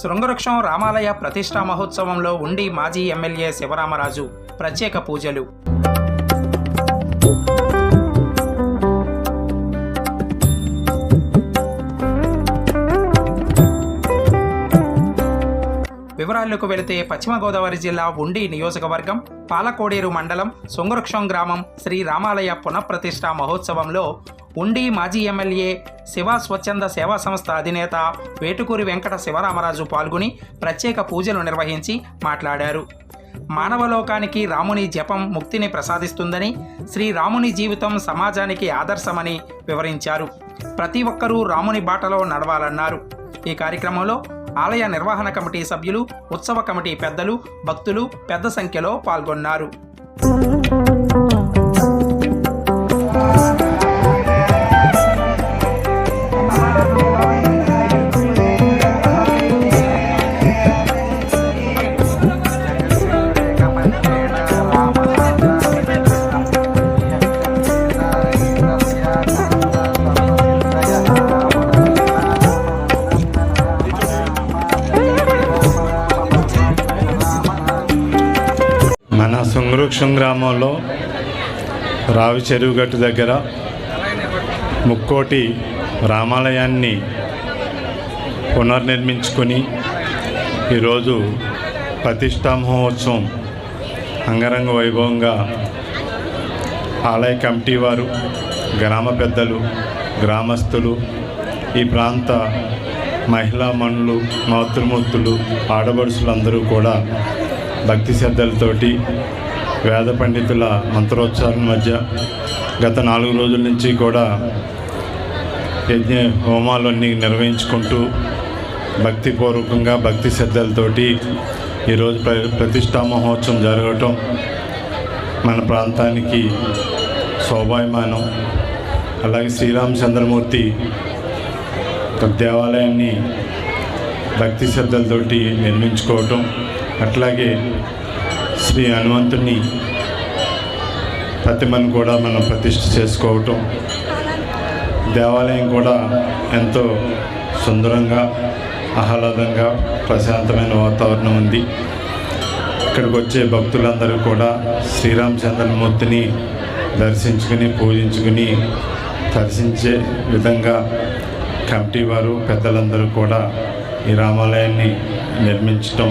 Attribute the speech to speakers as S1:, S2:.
S1: శృంగవృక్షం రామాలయ ప్రతిష్టా మహోత్సవంలో ఉండి మాజీ ఎమ్మెల్యే శివరామరాజు ప్రత్యేక పూజలు. వివరాల్లోకి వెళితే పశ్చిమ గోదావరి జిల్లా ఉండి నియోజకవర్గం పాలకోడేరు మండలం సొంగవృక్షం గ్రామం శ్రీ రామాలయ పునఃప్రతిష్ఠ మహోత్సవంలో ఉండి మాజీ ఎమ్మెల్యే శివ స్వచ్ఛంద సేవా సంస్థ అధినేత వేటుకూరి వెంకట శివరామరాజు పాల్గొని ప్రత్యేక పూజలు నిర్వహించి మాట్లాడారు. మానవలోకానికి రాముని జపం ముక్తిని ప్రసాదిస్తుందని శ్రీరాముని జీవితం సమాజానికి ఆదర్శమని వివరించారు. ప్రతి ఒక్కరూ రాముని బాటలో నడవాలన్నారు. ఈ కార్యక్రమంలో ఆలయ నిర్వహణ కమిటీ సభ్యులు ఉత్సవ కమిటీ పెద్దలు భక్తులు పెద్ద సంఖ్యలో పాల్గొన్నారు.
S2: సుంగృక్షం గ్రామంలో రావి చెరువు గట్టు దగ్గర ముక్కోటి రామాలయాన్ని పునర్నిర్మించుకొని ఈరోజు ప్రతిష్టా మహోత్సవం అంగరంగ వైభవంగా ఆలయ కమిటీ వారు గ్రామ పెద్దలు గ్రామస్తులు ఈ ప్రాంత మహిళా మనులు మాతృమూర్తులు ఆడబడుసులందరూ కూడా భక్తి శ్రద్ధలతోటి వేద పండితుల మంత్రోచ్చారణ మధ్య గత నాలుగు రోజుల నుంచి కూడా యజ్ఞ హోమాలన్నీ నిర్వహించుకుంటూ భక్తిపూర్వకంగా భక్తి శ్రద్ధలతోటి ఈరోజు ప్ర ప్రతిష్టా మహోత్సవం జరగటం మన ప్రాంతానికి శోభాయమానం. అలాగే శ్రీరామచంద్రమూర్తి దేవాలయాన్ని భక్తి శ్రద్ధలతోటి నిర్మించుకోవటం అట్లాగే శ్రీ హనుమంతుని ప్రతిమను కూడా మనం ప్రతిష్ఠ చేసుకోవటం దేవాలయం కూడా ఎంతో సుందరంగా ఆహ్లాదంగా ప్రశాంతమైన వాతావరణం ఉంది. ఇక్కడికి వచ్చే భక్తులందరూ కూడా శ్రీరామచంద్రమూర్తిని దర్శించుకుని పూజించుకుని దర్శించే విధంగా కమిటీ వారు పెద్దలందరూ కూడా ఈ రామాలయాన్ని నిర్మించటం